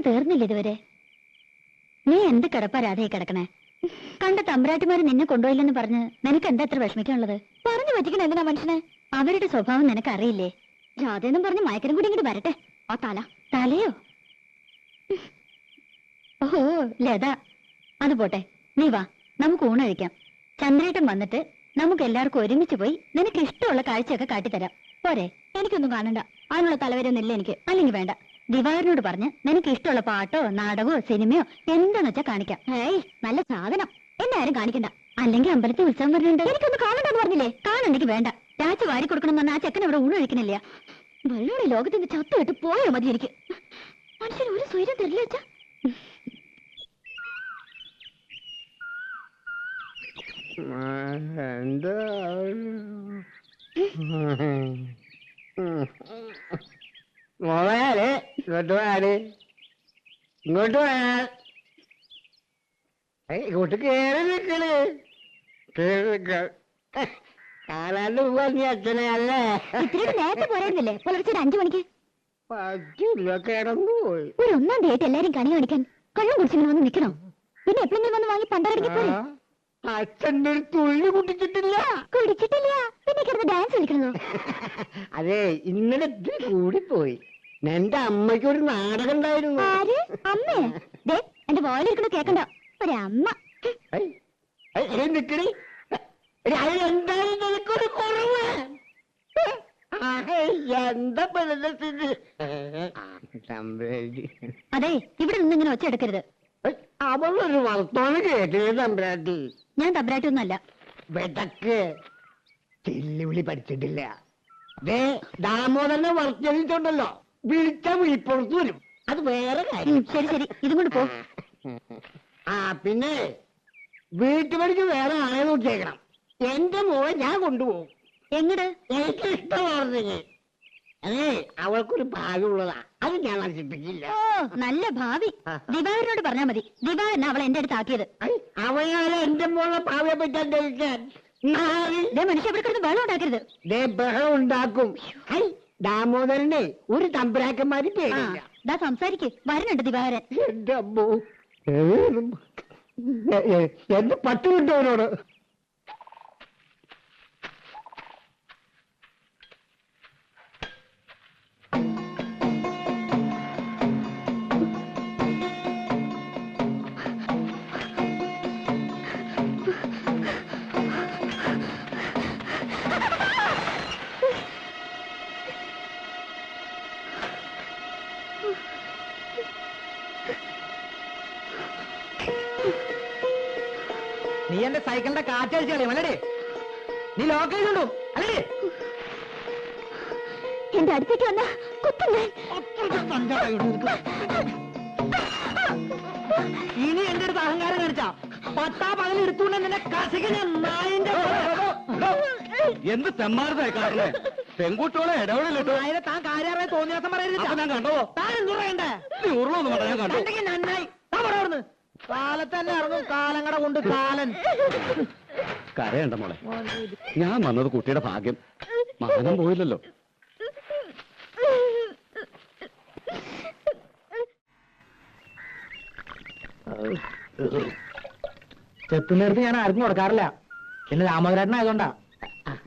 എല്ലാം തീർന്നില്ല ഇതുവരെ. നീ എന്ത് കിടപ്പാ രാധയെ കിടക്കണേ? കണ്ട തമ്പരാട്ടിമാര് നിന്നെ കൊണ്ടുപോയില്ലെന്ന് പറഞ്ഞ് നിനക്ക് എന്താ എത്ര വിഷമിക്കാനുള്ളത്? പറഞ്ഞു പറ്റിക്കണ എന്തിനാ മനുഷ്യനെ? അവരുടെ സ്വഭാവം നിനക്ക് അറിയില്ലേ രാധയെന്നും പറഞ്ഞ് മയക്കരം കൂടി ഇങ്ങോട്ട് വരട്ടെ. ആ തല. തലയോ? ഓഹോ ലത. അത് പോട്ടെ. നീ വാ. നമുക്ക് ഊണ് കഴിക്കാം. ചന്ദ്രേട്ടൻ വന്നിട്ട് നമുക്ക് എല്ലാവർക്കും ഒരുമിച്ച് പോയി നിനക്ക് ഇഷ്ടമുള്ള കാഴ്ചയൊക്കെ കാട്ടിത്തരാം. പോരെ. എനിക്കൊന്നും കാണണ്ട. അതിനുള്ള തലവരൊന്നും ഇല്ല എനിക്ക്. അല്ലെങ്കിൽ വേണ്ട. ദിവാകരനോട് പറഞ്ഞ് നിനക്ക് ഇഷ്ടമുള്ള പാട്ടോ നാടകമോ സിനിമയോ എന്താന്ന് വെച്ചാ കാണിക്കാം. ഏയ് നല്ല സാധനം. എന്നാരും കാണിക്കണ്ട. അല്ലെങ്കിൽ അമ്പലത്തിൽ ഉത്സവം വരുന്നുണ്ട്. എനിക്കൊന്ന് കാണണ്ടെന്ന് പറഞ്ഞില്ലേ? കാണണ്ടെങ്കിൽ വേണ്ട. രാജ വാരി കൊടുക്കണം എന്ന് പറഞ്ഞാൽ ആ ചെക്കൻ അവിടെ ഊണ് കഴിക്കണില്ല വെള്ളോടെ ലോകത്തിന്റെ ചത്തു കെട്ട് പോയോ മതി എനിക്ക്. മനുഷ്യൻ ഒരു സ്വൈര്യം തരില്ല വെച്ചാ എന്താ? മോളെ ഇങ്ങോട്ട് പോയാൽ ഇങ്ങോട്ട് പോയാ ഇങ്ങോട്ട് കേറി നിക്കണ് കേറി നിക്ക കാണാണ്ട് പോവാ അച്ഛനെ അല്ലേ? ഇത്തിരി നേരത്തെ പോരായിരുന്നില്ലേ? പുലർച്ചെ അഞ്ചു മണിക്ക്. പറ്റില്ല കിടന്നു പോയി. ഒരു ഒന്നാം തീയതി എല്ലാരും കണി കാണിക്കാൻ കള്ളം കുടിച്ചിങ്ങനെ വന്ന് നിക്കണോ പിന്നെ എപ്പോഴെങ്കിലും വന്ന് വാങ്ങി പണ്ടരടിക്ക് പോരെ? അച്ഛന്റെ ഒരു തുള്ളി കുട്ടിച്ചിട്ടില്ല കുടിച്ചിട്ടില്ല. പിന്നെ കിടന്ന് ഡാൻസ് കളിക്കണോ? അതെ ഇന്നലെ കൂടിപ്പോയി. എന്റെ അമ്മയ്ക്ക് ഒരു നാടകം ഉണ്ടായിരുന്നു ആര് ദേ എന്റെ വോയിലിരിക്കണ കേക്കണ്ട? ഒരമ്മ. അത് എന്താണ് നിനക്കൊരു കുറവ്? എന്താ സ്ഥിതി തമ്പുരാട്ടി. അതെ ഇവിടെ നിന്ന് ഇങ്ങനെ ഒച്ച എടുക്കരുത്. അവളൊരു വർത്തമാനം കേട്ടില്ല തമ്പ്രാട്ടി? ഞാൻ തബ്രായിട്ടൊന്നുമല്ല വെടക്ക്. ചെല്ലുവിളി പഠിച്ചിട്ടില്ല. ദേ ദാമോദരനെ വർത്തിച്ചുണ്ടല്ലോ വിളിച്ച വിളിപ്പുറത്ത് വരും. അത് വേറെ കാര്യം. ശരി ശരി. ഇതും കൊണ്ട് പോ. ആ പിന്നെ വീട്ടുപടിക്ക് വേറെ ആളെ നോക്കിയേക്കണം. എന്റെ മോളെ ഞാൻ കൊണ്ടുപോകും. എങ്ങട്? എനിക്ക് ഇഷ്ടമാർന്നെങ്കിൽ അതേ അവൾക്കൊരു ഭാഗ്യമുള്ളതാ. അത് ഞാൻ നശിപ്പിക്കില്ല. ഓ നല്ല ഭാവി. ദിവാകരനോട് പറഞ്ഞാ മതി. ദിവാകരനാ അവളെ എന്റെ അടുത്ത് ആക്കിയത്. അവളെ അവളാണ് എന്റെ മോളെ ഭാവിയെ പറ്റാൻ മനുഷ്യ കിടന്ന് വെള്ളം ഉണ്ടാക്കരുത്. ദേ ബഹളം ഉണ്ടാക്കും. ഐ ദാമോദരനെ ഒരു തമ്പുരാക്കന്മാരും പേടില്ല. ദാ സംസാരിക്ക്. വരണുണ്ട് ദിവാകരൻ. എന്റെ അമ്മോ എന്ത് എന്റെ പട്ട് കിട്ടവനോട് നീ എന്റെ സൈക്കിളിന്റെ കാറ്റഴിച്ച് കളയും അല്ലേ നീ ലോക്ക് കൊണ്ടു അല്ലേ എന്റെ അടുത്തേക്ക് വന്ന ഇനി എന്റെ ഒരു അഹങ്കാരം കാണിച്ചാ. പത്താ പകൽ എടുത്തുകൊണ്ട് നിന്നെ കസിക ഞാൻ നായിന്റെ എന്ത് തെമ്മാരതായി കാണുന്നേ പെൺകുട്ടികളെ ഇടപെടലിട്ടോ അതിനെ താൻ കാര്യമായി തോന്നിയാസം പറയരുത് അപ്പൊ ഞാൻ കണ്ടോ? താൻ എന്തോ പറയണ്ടേ നീ ഉരുളൊന്നും പറഞ്ഞാൽ ഞാൻ കണ്ടു? നന്നായി. താൻ പറ അവിടുന്ന് കാലത്ത് തന്നെ ഇറങ്ങും. കാലങ്ങട കൊണ്ട് കാലൻ. കരയണ്ട മോളെ. ഞാൻ വന്നത് കുട്ടിയുടെ ഭാഗ്യം. മാനം പോയില്ലല്ലോ. ചെത്തുന്നേരത്ത് ഞാൻ ആർക്കും കൊടുക്കാറില്ല. പിന്നെ രാമകരാട്ടൻ ആയതുകൊണ്ടാ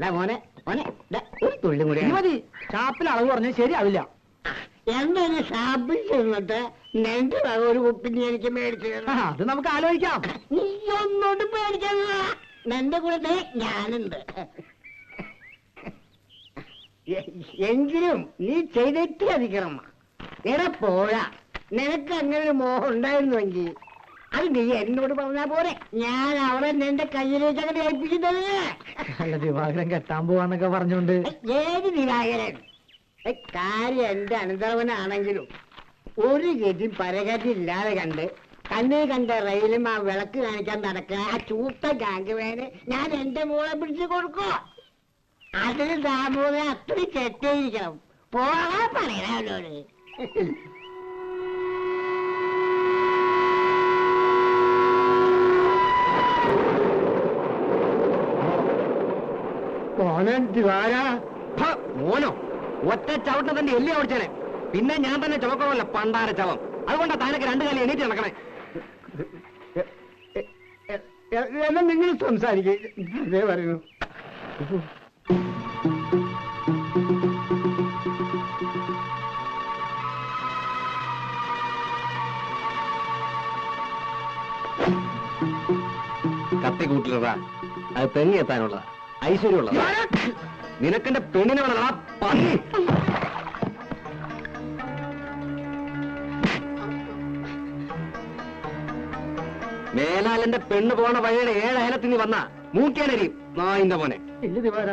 ദാ മോനെ മോനെ ഒരു തുള്ളി കൂടി മതി. ചാപ്പിൽ അളവ് പറഞ്ഞാൽ ശരിയാവില്ല. എന്താണ് ഷാപ്പിൽ ചെന്നിട്ട് നിന്റെ വക ഒരു കുപ്പി നീ എനിക്ക് മേടിച്ചു ആ, അത് നമുക്ക് ആലോചിക്കാം. നീ ഒന്നോട്ട് പേടിക്കണ്ട നിന്റെ കൂടെ ദേ ഞാനുണ്ട്. എ- എങ്കിലും നീ ചെയ്തിട്ട് അധികണം എടാ നിനക്ക് അങ്ങനെ ഒരു മോഹം ഉണ്ടായിരുന്നുവെങ്കിൽ അത് നീ എന്നോട് പറഞ്ഞാ പോരെ. ഞാൻ അവളെ നിന്റെ കയ്യിലേക്ക് അങ്ങനെ ഏൽപ്പിക്കുന്നത് അല്ല ദിവാകരൻ കെട്ടാൻ പോവാന്നൊക്കെ പറഞ്ഞോണ്ട്. ഏത് ദിവാകരൻ? കാര്യം എന്റെ അനന്തരവനാണെങ്കിലും ഒരു ഗതി പരകതി ഇല്ലാതെ കണ്ട് കണ്ണേ കണ്ട റെയിലും ആ വിളക്ക് കാണിക്കാൻ നടക്കുക ആ ചൂത്ത ഗാംഗുവേന് ഞാൻ എന്റെ മോളെ പിടിച്ചു കൊടുക്കോ? അതിന് ദാമോദരൻ അത്രയും ചെറ്റേയിരിക്കണം പോകാൻ പറയണോട് മോനോ? ഒറ്റ ചവിട്ട് തന്നെ എല്ലി ഓടിച്ചേനെ. പിന്നെ ഞാൻ തന്നെ ചുമക്കണമല്ല പണ്ടാര ചവം. അതുകൊണ്ടാ താനൊക്കെ രണ്ടു കാലം എണീറ്റ് നടക്കണേ. എന്നാ നിങ്ങൾ സംസാരിക്കേ. പറയുന്നു. കത്തി കൂട്ടിലടാ അത് തെങ്ങി എത്താനുള്ളതാ ഐശ്വര്യമുള്ളതാ നിനക്കെന്റെ പെണ്ണിനെ വേണം മേലാലെന്റെ പെണ്ണ് പോണ വഴിയുടെ ഏഴ് നീ വന്ന മൂക്കേനരി നായിന്റെ മോനെ. ഇല്ല ദിവാര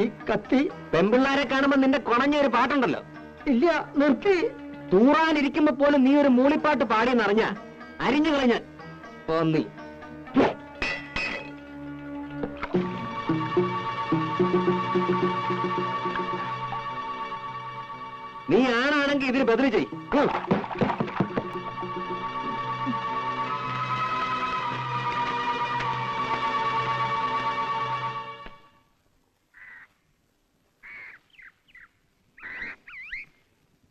ഈ കത്തി പെമ്പിള്ളാരെ കാണുമ്പോ നിന്റെ കുണഞ്ഞ ഒരു പാട്ടുണ്ടല്ലോ. ഇല്ല നിർത്തി. തൂറാനിരിക്കുമ്പോ പോലും നീ ഒരു മൂളിപ്പാട്ട് പാടിയെന്നറിഞ്ഞ അരിഞ്ഞു കളഞ്ഞ പന്നി നീ ആണാണെങ്കിൽ ഇതിന് ബദലി ചെയ്. ഉം.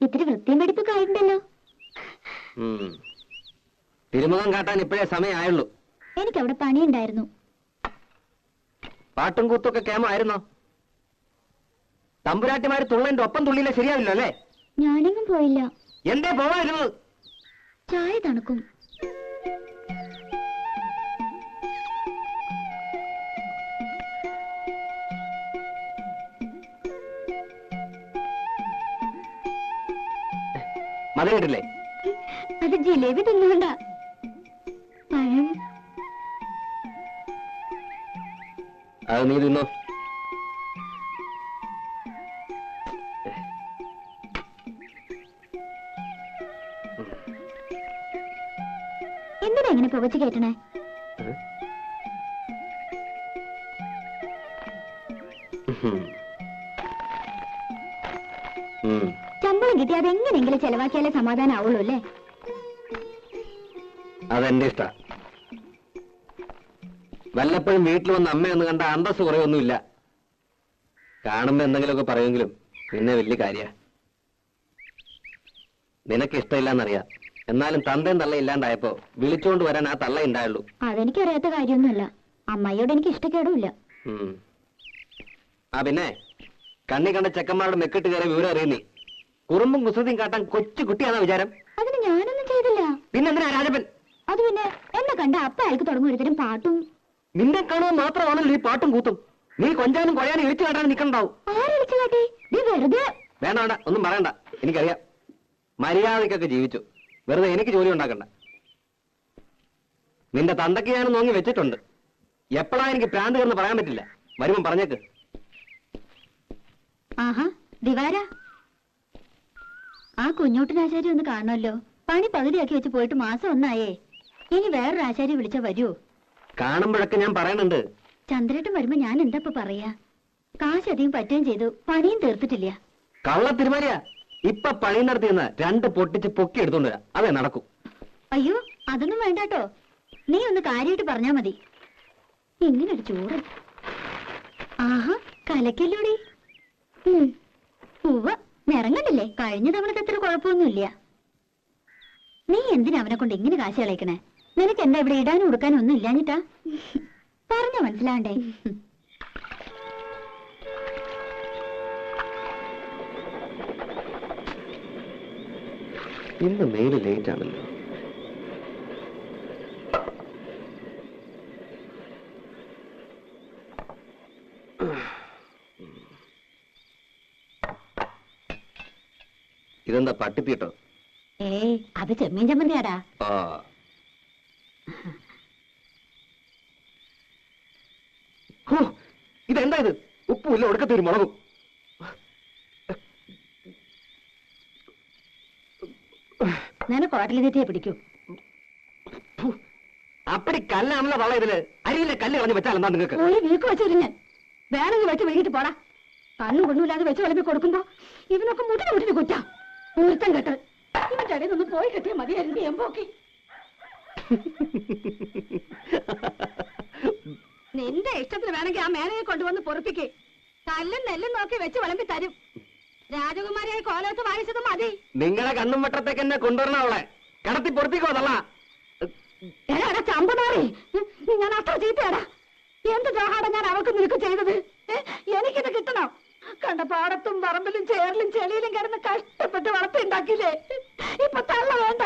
ഇത്തിരി വൃത്തിയും വെടിപ്പൊക്കെ ആയിട്ടുണ്ടല്ലോ. തിരുമുഖം കാട്ടാൻ ഇപ്പോഴേ സമയമായുള്ളൂ. എനിക്ക് അവിടെ പണിയുണ്ടായിരുന്നു. പാട്ടും കൂത്തൊക്കെ കേമായിരുന്നോ? തമ്പുരാട്ടിമാര് തുള്ളന്റെ ഒപ്പം തുള്ളിയില്ല ശരിയാവില്ല അല്ലേ ഞാനെങ്ങും പോയില്ല. എന്തേ പോവായിരുന്നത് ചായ തണുക്കും. മതിലിട്ടില്ലേ അത് ജിലേബി തിന്നുകൊണ്ട. പഴം. അത് നീ തിന്നോ? എന്തിനാ ഇങ്ങനെ പുകച്ചു കയറ്റണേ ഉം. ശമ്പളം കിട്ടി അതെങ്ങനെയെങ്കിലും ചെലവാക്കിയാലേ സമാധാനം ആവുള്ളൂ അല്ലേ? അതെന്റെ ഇഷ്ട. വല്ലപ്പോഴും വീട്ടിൽ വന്ന് അമ്മയെന്ന് കണ്ട അന്തസ് കുറയൊന്നുമില്ല. കാണുമ്പോ എന്തെങ്കിലുമൊക്കെ പറയുമെങ്കിലും പിന്നെ വലിയ കാര്യ. നിനക്ക് ഇഷ്ടമില്ലെന്നറിയാം എന്നാലും തന്തയും തള്ള ഇല്ലാണ്ടായപ്പോ വിളിച്ചോണ്ട് വരാൻ ആ തള്ള ഉണ്ടായുള്ളൂ അതെനിക്കറിയാത്ത കാര്യൊന്നുമല്ല അമ്മയോട് എനിക്ക് ഇഷ്ടക്കേടുമില്ല. ആ പിന്നെ കണ്ണി കണ്ട ചെക്കന്മാരുടെ മെക്കിട്ട് കയറി വിവരം അറിയുന്നേ. കുറുമ്പും കുസൃതിയും കാട്ടാൻ കൊച്ചു കുട്ടിയാണോ വിചാരം. അതിന് ഞാനൊന്നും ചെയ്തില്ല. പിന്നെ രാജപ്പൻ? അത് പിന്നെ എന്നെ കണ്ട അപ്പ അയാൾക്ക് തുടങ്ങും പാട്ടും. നിന്നെ കാണുക മാത്രമാണല്ലോ ഈ പാട്ടും കൂത്തും. നീ കൊഞ്ചാനും കൊഴയാനും ഇഴിച്ചു കാട്ടാനും നിൽക്കണ്ടാവും ആരടിച്ചു കാട്ടി നീ വെറുതെ വേണ്ട വേണ്ട ഒന്നും പറയണ്ട. എനിക്കറിയാം. മര്യാദക്കൊക്കെ ജീവിച്ചു. വെറുതെ എനിക്ക് ജോലി ഉണ്ടാക്കണ്ട. നിന്റെ തന്തയ്ക്ക് ഞാൻ നോങ്ങി വെച്ചിട്ടുണ്ട്. എപ്പോഴാ എനിക്ക് പ്രാന്ത് കിടന്ന് പറയാൻ പറ്റില്ല. വരുമ്പം പറഞ്ഞേക്ക്. ആഹാ ദിവാര. ആ കുഞ്ഞോട്ടനാശാരി ഒന്ന് കാണുമല്ലോ. പണി പകുതിയാക്കി വെച്ച് പോയിട്ട് മാസം ഒന്നായേ. ഇനി വേറൊരു ആശാരി വിളിച്ചാ വരൂ കാണുമ്പോഴൊക്കെ ഞാൻ പറയണുണ്ട്. ചന്ദ്രേട്ടൻ വരുമ്പോ ഞാൻ എന്താ പറയാ? കാശ് അധികം പറ്റുകയും ചെയ്തു. പണിയും തീർത്തിട്ടില്ല. കള്ള തിരുമാലിയ. ഇപ്പൊ പണി നടത്തിയെന്ന് രണ്ട് പൊട്ടിച്ച് പൊക്കി എടുത്തോണ്ട് വരാം. അതെ നടക്കും. അയ്യോ അതൊന്നും വേണ്ടാട്ടോ. നീ ഒന്ന് കാര്യമായിട്ട് പറഞ്ഞാ മതി. ഇങ്ങനൊരു ചോറ്. ആഹാ കലക്കല്ലോടി. ഉവ്വ നിറങ്ങണ്ടല്ലേ കഴിഞ്ഞ തവണത്തെ അത്ര കുഴപ്പമൊന്നുമില്ല. നീ എന്തിനാ അവനെ കൊണ്ട് ഇങ്ങനെ കാശ് കളയിക്കണേ? നിനക്ക് എന്താ ഇവിടെ ഇടാനും ഉടുക്കാനും ഒന്നും ഇല്ലാഞ്ഞിട്ടാ? പറഞ്ഞ മനസ്സിലാണ്ടേ ഇന്ന് മെയിൽ ലേറ്റ് ആണല്ലോ ഇതെന്താ പട്ടിത്തീട്ടോ ഏയ് അത് ചെമ്മീൻ ചമ്മന്തിയാടാ. ആ. ഇതെന്താ ഇത്? ഉപ്പുമില്ല ഒടുക്കത്തെ ഒരു മുളകും. നിനക്ക് ഹോട്ടലിൽ തെറ്റിയെ പിടിക്കൂ. ഫു, അപ്പടി കല്ലാണല്ലോ തള്ള ഇതിൽ അരിയിലെ കല്ല് കളഞ്ഞ് വെച്ചാൽ എന്താ നിങ്ങൾക്ക്? ഒരു വീക്ക് വെച്ചു ഞാൻ. വേണമെങ്കിൽ വെച്ച് വൈകിട്ട് പോടാ. കണ്ണും കൊണ്ടുമില്ലാതെ വെച്ച് വിളമ്പി കൊടുക്കുമ്പോ ഇവനൊക്കെ മുട്ടിന് മുട്ടിന് കുറ്റ. പൂർത്തം കെട്ട്. ഇവന്റെ ഇടയിൽ നിന്ന് പോയി കിട്ടിയ മതിയായിരുന്നു എമ്പോക്കി നിന്റെ ഇഷ്ടത്തിന് വേണമെങ്കിൽ ആ മേനയെ കൊണ്ടുവന്ന് പൊറപ്പിക്കേ. കല്ലും നെല്ലും നോക്കി വെച്ച് വിളമ്പി തരും. രാജകുമാരിയായി കോലത്ത് വാങ്ങിച്ചത് മതി. നിങ്ങളെ കണ്ണും വട്ടത്തേക്ക് എന്നെ കൊണ്ടുവരണം അവളെ. കടത്തി പൊറപ്പിക്കോ തള്ള. ചമ്പനാറി ഞാൻ അത്ര ചീത്തയാടാ. എന്ത് ദ്രോഹാടാ ഞാൻ അവൾക്ക് നിനക്ക് ചെയ്തത്? എനിക്കിത് കിട്ടണം? കണ്ട പാടത്തും പറമ്പിലും ചേറിലും ചെളിയിലും കിടന്ന് കഷ്ടപ്പെട്ട് വളർത്തിണ്ടാക്കിയില്ലേ ഇപ്പൊ തള്ള വേണ്ട.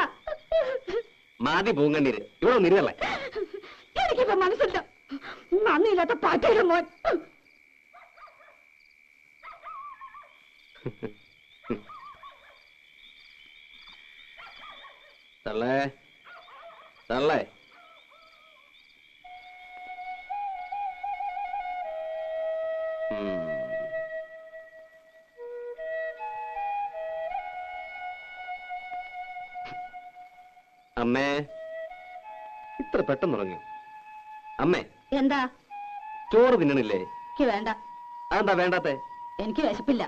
മാതി പൂങ്കണ്ണീര് ഇവിടെ ഇരുന്നല്ലേ? എനിക്കിപ്പോ മനസ്സില്ല. നന്ദിയില്ലാത്ത പാറ്റയുടെ മോൻ തള്ളേ തള്ളേ. അമ്മേ ഇത്ര പെട്ടെന്ന് ഉറങ്ങി. അമ്മേ എന്താ? ചോറ് തിന്നണില്ലേ? എനിക്ക് വേണ്ട. അതെന്താ വേണ്ടാത്തെ? എനിക്ക് വിശപ്പില്ല.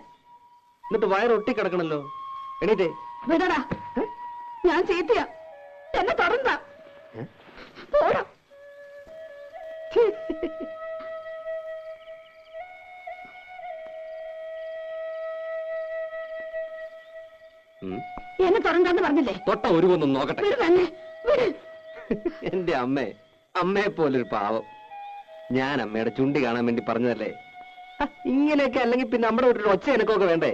എന്നിട്ട് വയറൊട്ടി ഒട്ടിക്കിടക്കണല്ലോ. എണീറ്റേ. വിടടാ. ഞാൻ ചീത്തയാ. എന്നെ തുടർന്ന. എന്നെ തുറന്നാന്ന് പറഞ്ഞില്ലേ? തൊട്ട ഒരു കൊന്നും നോക്കട്ടെ എന്റെ അമ്മേ അമ്മയെ പോലൊരു പാവം. ഞാൻ അമ്മയുടെ ചുണ്ടി കാണാൻ വേണ്ടി പറഞ്ഞതല്ലേ? ഇങ്ങനെയൊക്കെ അല്ലെങ്കിൽ പിന്നെ നമ്മുടെ വീട്ടിൽ ഒച്ച എനക്കൊക്കെ വേണ്ടേ?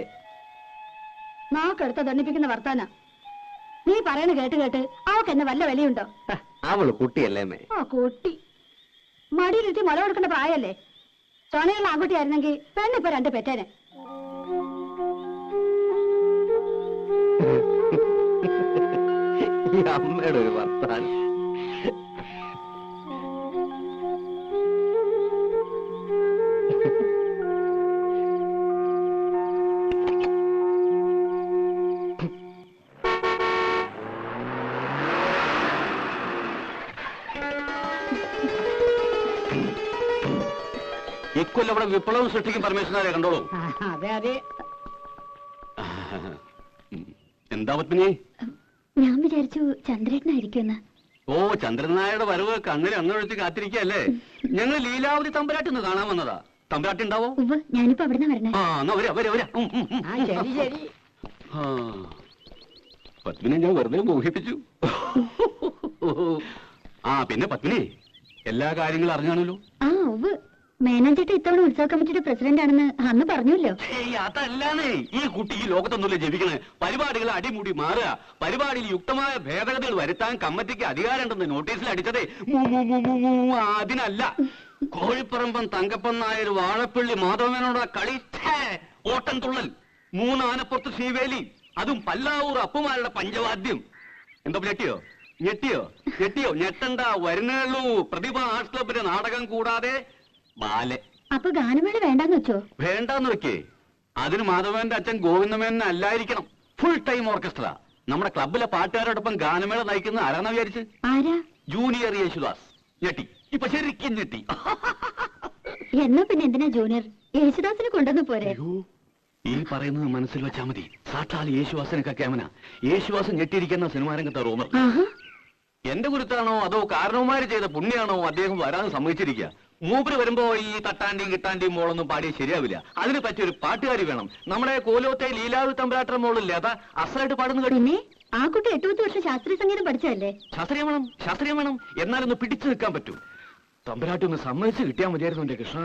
നാക്കെടുത്ത ദണ്ണിപ്പിക്കുന്ന വർത്താന. നീ പറയണ കേട്ട് കേട്ട് അവൾക്ക് എന്നെ വല്ല വിലയുണ്ടോ? അവൾ കുട്ടിയല്ലേ ആ കുട്ടി. മടിയിലിട്ട് മുല കൊടുക്കേണ്ട പ്രായല്ലേ? ചൊണയുള്ള ആൺകുട്ടിയായിരുന്നെങ്കിൽ പെണ്ണിപ്പോ രണ്ട് പെറ്റേനെ. അമ്മയുടെ ഒരു വർത്താനം. ഇക്കൊല്ലം ഇവിടെ വിപ്ലവം സൃഷ്ടിക്കും പരമേശ്വരനെ കണ്ടോളൂ. അതെ അതെ. എന്താ പത്മിനി? ഞാൻ വിചാരിച്ചു ചന്ദ്രേട്ടനായിരിക്കുമെന്ന്. ഓ ചന്ദ്രനായുടെ വരവ് കണ്ണിൽ അന്നൊഴിച്ച് കാത്തിരിക്കല്ലേ ഞങ്ങൾ ലീലാവതി തമ്പരാട്ടിന്ന് കാണാൻ വന്നതാ. തമ്പരാട്ടി ഉണ്ടാവോ? ഞാനിപ്പോ അവിടെ വരണേ. ആ എന്നാ വരാ വരാ വരാ. ഉം, ഉം, ഉം. ആ ശരി ശരി. ആ. പത്മിനെ ഞാൻ വെറുതെ മോഹിപ്പിച്ചു. ആ പിന്നെ പത്മിനി എല്ലാ കാര്യങ്ങളും അറിഞ്ഞാണല്ലോ. ആ ഉവ്വ്. മേനോൻചേട്ട ഇത്തവണ ഉത്സവ കമ്മിറ്റിയുടെ പ്രസിഡന്റ് ആണെന്ന് അന്ന് പറഞ്ഞല്ലോ അതല്ലാന്നേ. ഈ കുട്ടിക്ക് ലോകത്തൊന്നുമില്ല ജപിക്കണേ. പരിപാടികൾ അടിമുടി മാറുക. പരിപാടിയിൽ യുക്തമായ ഭേദഗതികൾ വരുത്താൻ കമ്മിറ്റിക്ക് അധികാരമുണ്ടെന്ന് നോട്ടീസിൽ അടിച്ചതേ അതിനല്ല. കോഴിപ്പറമ്പൻ തങ്കപ്പൻ നായർ വാഴപ്പള്ളി മാധവനോടാ കളി ഓട്ടം തുള്ളൽ. മൂന്നാനപ്പുറത്ത് ശ്രീവേലി അതും പല്ലാവൂർ അപ്പുമാരുടെ പഞ്ചവാദ്യം. എന്താ ഞെട്ടിയോ? ഞെട്ടിയോ? ഞെട്ടിയോ? ഞെട്ടണ്ട വരുന്നുള്ളൂ പ്രതിഭ ആർട്സ് ക്ലബിന്റെ നാടകം കൂടാതെ ബാലെ. അപ്പൊ ഗാനമേള വേണ്ടെന്ന് വെച്ചോ? വേണ്ടാന്ന് വെക്കേ. അതിന് മാധവന്റെ അച്ഛൻ ഗോവിന്ദമേനൻ അല്ലായിരിക്കണം. ഫുൾ ടൈം ഓർക്കസ്ട്ര നമ്മുടെ ക്ലബിലെ പാട്ടുകാരോടൊപ്പം ഗാനമേള നയിക്കുന്ന ആരാന്ന വിചാരിച്ച്? ആരാ? ജൂനിയർ യേശുദാസ്. ഞെട്ടി. ഇപ്പൊ ശരിക്കും ഞെട്ടി. എന്നാ പിന്നെ എന്തിനാ ജൂനിയർ യേശുദാസിനെ കൊണ്ടുവന്ന് പോരെ. ഈ പറയുന്നത് മനസ്സിൽ വെച്ചാ മതി. സാക്ഷാൽ യേശുവാസനൊക്കെ ക്യാമന. യേശുവാസൻ ഞെട്ടിയിരിക്കുന്ന സിനിമാ രംഗത്തെ റൂമർ. എന്റെ ഗുരുത്താണോ അതോ കാരണവുമാര് ചെയ്ത പുണ്യാണോ അദ്ദേഹം വരാൻ സമ്മതിച്ചിരിക്കുക മൂപ്പര് വരുമ്പോ ഈ തട്ടാണ്ടിയും കിട്ടാണ്ടിയും മോളൊന്നും പാടിയ ശരിയാവില്ല. അതിന് പറ്റിയ ഒരു പാട്ടുകാരി വേണം. നമ്മുടെ കോലോത്തെ ലീലാവ് തമ്പരാട്ടർ മോളില്ലേ? അതാ അസലായിട്ട് പാടുന്ന കഴിഞ്ഞു പിന്നെ ആ കുട്ടി എട്ട് പത്ത് വർഷം ശാസ്ത്രീയ സംഗീതം പഠിച്ചതല്ലേ? ശാസ്ത്രീയം വേണം ശാസ്ത്രീയം വേണം. എന്നാലൊന്ന് പിടിച്ചു നിൽക്കാൻ പറ്റൂ. തമ്പരാട്ടി ഒന്ന് സമ്മതിച്ച് കിട്ടിയാൽ മതിയായിരുന്നു എന്റെ കൃഷ്ണ.